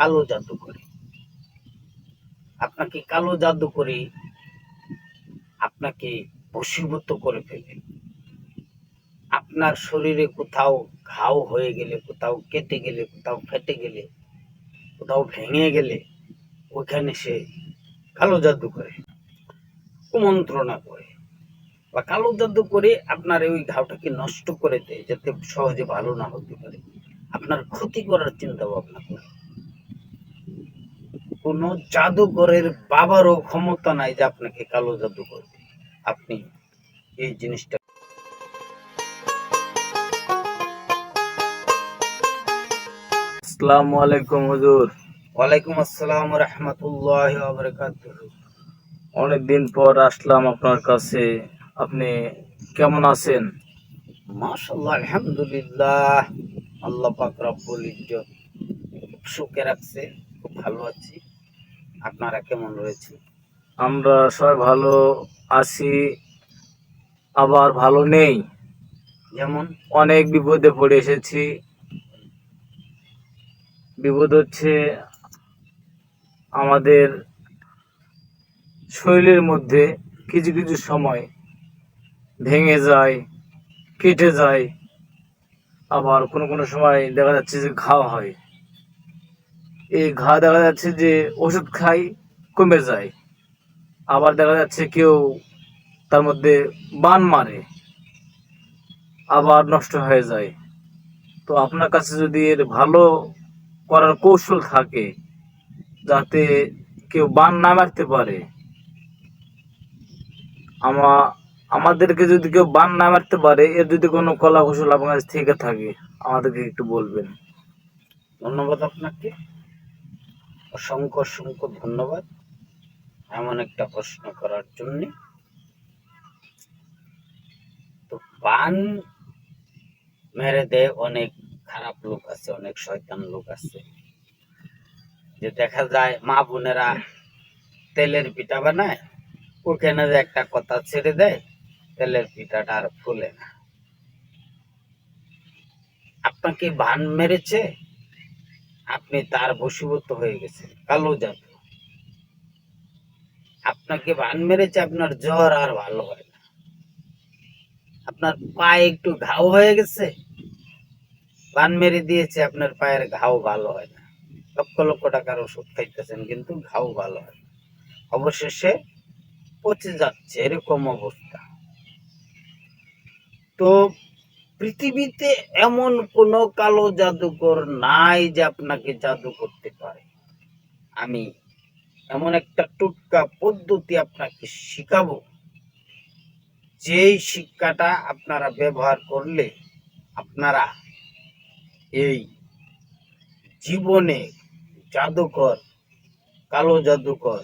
কালো জাদু করে আপনাকে কালো জাদু করে আপনাকে বশীভূত করে ফেলে। আপনার শরীরে কোথাও ঘাও হয়ে গেলে, কোথাও কেটে গেলে, কোথাও ফেটে গেলে, কোথাও ভেঙে গেলে ওখানে সে কালো জাদু করে কুমন্ত্রণা করে। বা কালো জাদু করে আপনার ওই ঘাওটাকে নষ্ট করে দেয়, যাতে সহজে ভালো না হতে পারে। আপনার ক্ষতি করার চিন্তা ভাবনা করে। কোনো জাদুঘরের বাবারও ক্ষমতা নাই যে আপনাকে কালো জাদু করবে। আপনি এই জিনিসটা আসসালামু আলাইকুম হুজুর। ওয়ালাইকুম আসসালাম রহমতুল্লাহ অনেকদিন পর আসলাম আপনার কাছে। আপনি কেমন আছেন? মাশাল্লাহ আলহামদুলিল্লাহ। আল্লাহ পাক রব্বুল ইজ্জত সুখে রাখছে খুব ভালো আছি। আপনারা কেমন রয়েছে আমরা সবাই ভালো আছি আবার ভালো নেই। যেমন? অনেক বিপদে পড়ে এসেছি। বিপদ হচ্ছে আমাদের শরীরের মধ্যে কিছু কিছু সময় ভেঙে যায় কেটে যায়। আবার কোনো কোনো সময় দেখা যাচ্ছে যে ঘা হয়। এই ঘা দেখা যাচ্ছে যে ওষুধ খাই, কমে যায়। আবার দেখা যাচ্ছে কেউ তার মধ্যে বান মারে, আবার নষ্ট হয়ে যায়। তো আপনার কাছে যদি এর ভালো করার কৌশল থাকে, যাতে কেউ বান না মারতে পারে, আমা, আমাদেরকে যদি কেউ বান না মারতে পারে, এর যদি কোনো কলা কৌশল আপনার কাছে থেকে থাকে, আমাদেরকে একটু বলবেন। ধন্যবাদ আপনাকে। অসংখ্য অসংখ্য ধন্যবাদ এমন একটা প্রশ্ন করার জন্য। তো বান মেরে দেয় অনেক খারাপ লোক আছে, অনেক শয়তান লোক আছে। যে দেখা যায় মা বোনেরা তেলের পিঠা বানায়, ওখানে যে একটা কথা ছেড়ে দেয়, তেলের পিঠাটা আর ফুলে না। আপনাকে বান মেরেছে? আপনি তার বশীভূত হয়ে গেছেন। কালো জাদু আপনাকে বান মেরেছে, আপনার জ্বর আর ভালো হয় না। আপনার পায়ে একটু ঘাও হয়ে গেছে, বান মেরে দিয়েছে, আপনার পায়ের ঘাও ভালো হয় না। লক্ষ লক্ষ টাকার ওষুধ খাইতেছেন, কিন্তু ঘাও ভালো হয় না। অবশেষে পচে যাচ্ছে, এরকম অবস্থা। তো পৃথিবীতে এমন কোন কালো জাদুকর নাই যে আপনাকে জাদু করতে পারে। আমি এমন একটা টুটকা পদ্ধতি আপনাকে শিখাবো। যেই শিক্ষাটা আপনারা ব্যবহার করলে আপনারা এই জীবনে জাদুকর কালো জাদুকর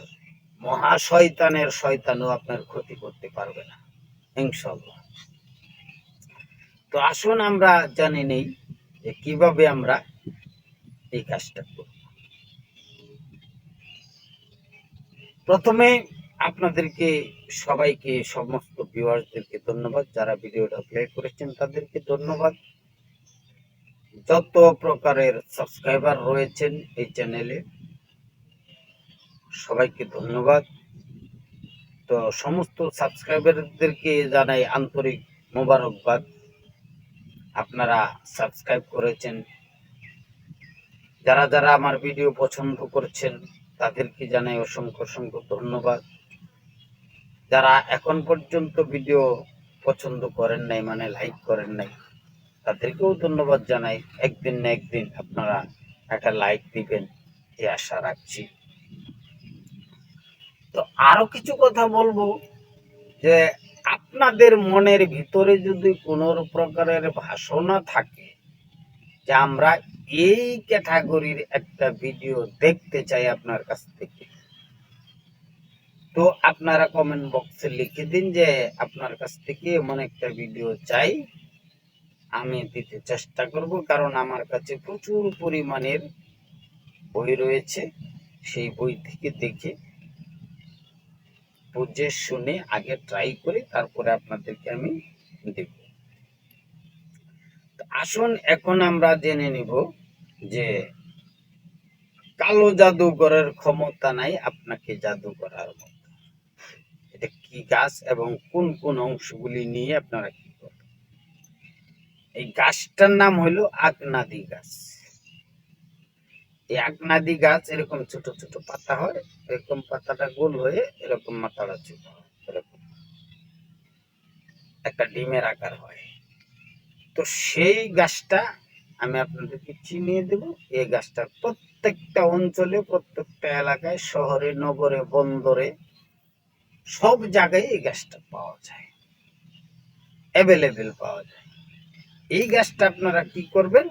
মহাশয়তানের শয়তানও আপনার ক্ষতি করতে পারবে না। ইনশাল্লাহ তো আসুন আমরা জানি নেই যে কীভাবে আমরা এই কাজটা করব। প্রথমে আপনাদেরকে, সবাইকে, সমস্ত ভিউয়ার্সদেরকে ধন্যবাদ যারা ভিডিওটা প্লে করেছেন, তাদেরকে ধন্যবাদ। যত প্রকারের সাবস্ক্রাইবার রয়েছেন এই চ্যানেলে সবাইকে ধন্যবাদ। তো সমস্ত সাবস্ক্রাইবারদেরকে জানাই আন্তরিক মোবারকবাদ। আপনারা সাবস্ক্রাইব করেছেন। যারা যারা আমার ভিডিও পছন্দ করছেন, তাদেরকে জানাই অসংখ্য অসংখ্য ধন্যবাদ। যারা এখন পর্যন্ত ভিডিও পছন্দ করেন নাই মানে লাইক করেন নাই, তাদেরকেও ধন্যবাদ জানাই। একদিন না একদিন আপনারা একটা লাইক দিবেন এই আশা রাখছি। তো আরও কিছু কথা বলব যে আপনাদের মনের ভিতরে যদি কোনো প্রকারের ভাষণা থাকে যে আমরা এই ক্যাটাগরির একটা ভিডিও দেখতে চাই আপনার কাছ থেকে, তো আপনারা কমেন্ট বক্সে লিখে দিন যে আপনার কাছ থেকে এমন একটা ভিডিও চাই, আমি দিতে চেষ্টা করব কারণ আমার কাছে প্রচুর পরিমাণের বই রয়েছে, সেই বই থেকে দেখে বুঝে শুনে আগে ট্রাই করি, তারপরে আপনাদেরকে আমি দেব। আসুন, এখন আমরা জেনে নিব যে কালো জাদুঘরের ক্ষমতা নাই, আপনাকে জাদু করার মতো। এটা কি গাছ এবং কোন কোন অংশগুলি নিয়ে আপনারা কি করবেন? এই গাছটার নাম হলো আগনাদি গাছ। এই আগনাদি গাছ এরকম ছোট ছোট পাতা হয়, এরকম পাতাটা গোল হয়ে এরকম মাথাটা ছোট এরকম। একটা ডিমের আকার হয়। তো সেই গাছটা আমি আপনাদেরকে চিনিয়ে দেব, এই গাছটা প্রত্যেকটা অঞ্চলে, প্রত্যেকটা এলাকায়, শহরে, নগরে, বন্দরে, সব জায়গায় এই গাছটা পাওয়া যায়। অ্যাভেলেবেল পাওয়া যায়। এই গাছটা আপনারা কি করবেন?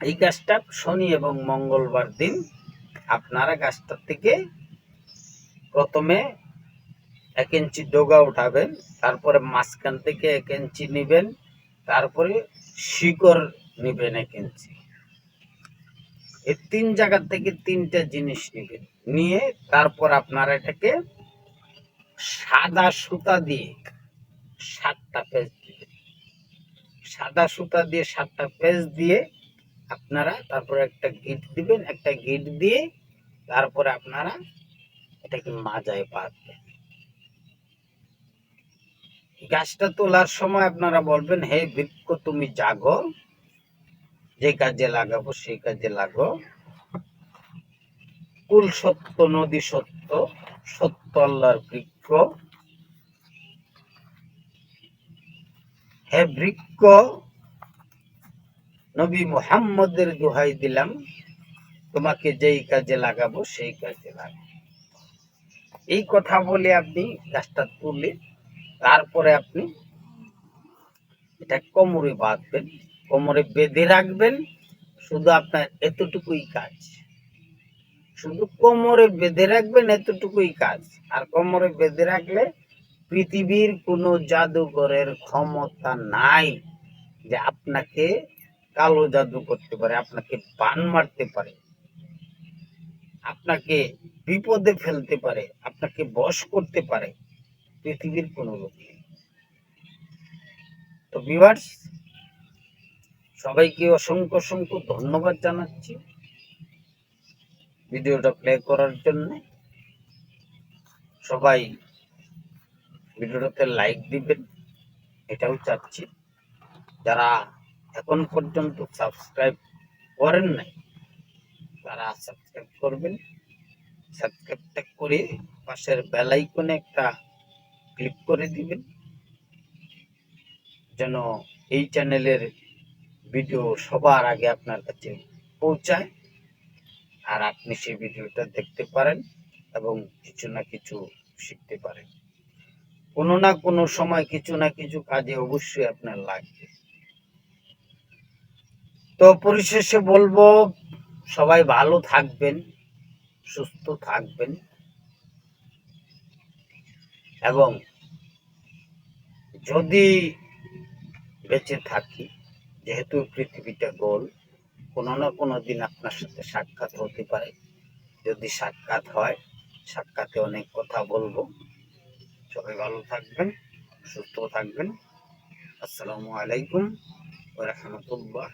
এই গাছটা শনি এবং মঙ্গলবার দিন আপনারা গাছটা থেকে প্রথমে এক ইঞ্চি ডোগা উঠাবেন, তারপরে মাঝখান থেকে এক ইঞ্চি নেবেন, তারপরে শিকড় নেবেন এক ইঞ্চি। এই তিন জায়গা থেকে তিনটা জিনিস নেবেন। নিয়ে তারপর আপনারা এটাকে সাদা সুতা দিয়ে সাতটা পেজ দিবেন। সাদা সুতা দিয়ে সাতটা পেজ দিয়ে আপনারা তারপরে একটা গিট দিবেন, একটা গিট দিয়ে তারপরে আপনারা এটাকে মাজায় বাঁধবেন গাছটা তোলার সময় আপনারা বলবেন, হে বৃক্ষ তুমি জাগো। যে কাজে লাগাবো সেই কাজে লাগো। কুল সত্য, নদী সত্য সত্য আল্লাহর বৃক্ষ হে বৃক্ষ নবী মুহাম্মদের দোহাই দিলাম, তোমাকে যেই কাজে লাগাবো সেই কাজে লাগাবো। এই কথা বলে আপনি গাছটা তুলে তারপরে আপনি এটা কোমরে বাঁধবেন, কোমরে বেঁধে রাখবেন, শুধু আপনার এতটুকুই কাজ। শুধু কোমরে বেঁধে রাখবেন এতটুকুই কাজ। আর কোমরে বেঁধে রাখলে পৃথিবীর কোনো জাদুঘরের ক্ষমতা নাই যে আপনাকে কালো জাদু করতে পারে, আপনাকে বান মারতে পারে, আপনাকে বিপদে ফেলতে পারে, আপনাকে বশ করতে পারে, পৃথিবীর কোনো লোক তো ভিউয়ার্স সবাইকে অসংখ্য অসংখ্য ধন্যবাদ জানাচ্ছি ভিডিওটা প্লে করার জন্য। সবাই ভিডিওটাতে লাইক দিবেন, এটাও চাচ্ছি। যারা এখন পর্যন্ত সাবস্ক্রাইব করেন নাই, তারা সাবস্ক্রাইব করবেন। সাবস্ক্রাইবটা করে পাশের বেল আইকনে একটা ক্লিক করে দিবেন, যেন এই চ্যানেলের ভিডিও সবার আগে আপনার কাছে পৌঁছায় আর আপনি সেই ভিডিওটা দেখতে পারেন এবং কিছু না কিছু শিখতে পারেন। কোনো না কোনো সময় কিছু না কিছু কাজে অবশ্যই আপনার লাগবে। তো পরিশেষে বলব, সবাই ভালো থাকবেন, সুস্থ থাকবেন, এবং যদি বেঁচে থাকি, যেহেতু পৃথিবীটা গোল, কোনো না কোনো দিন আপনার সাথে সাক্ষাৎ হতে পারে। যদি সাক্ষাৎ হয়, সাক্ষাতে অনেক কথা বলব। সবাই ভালো থাকবেন, সুস্থ থাকবেন। আসসালামু আলাইকুম। para que no tumba.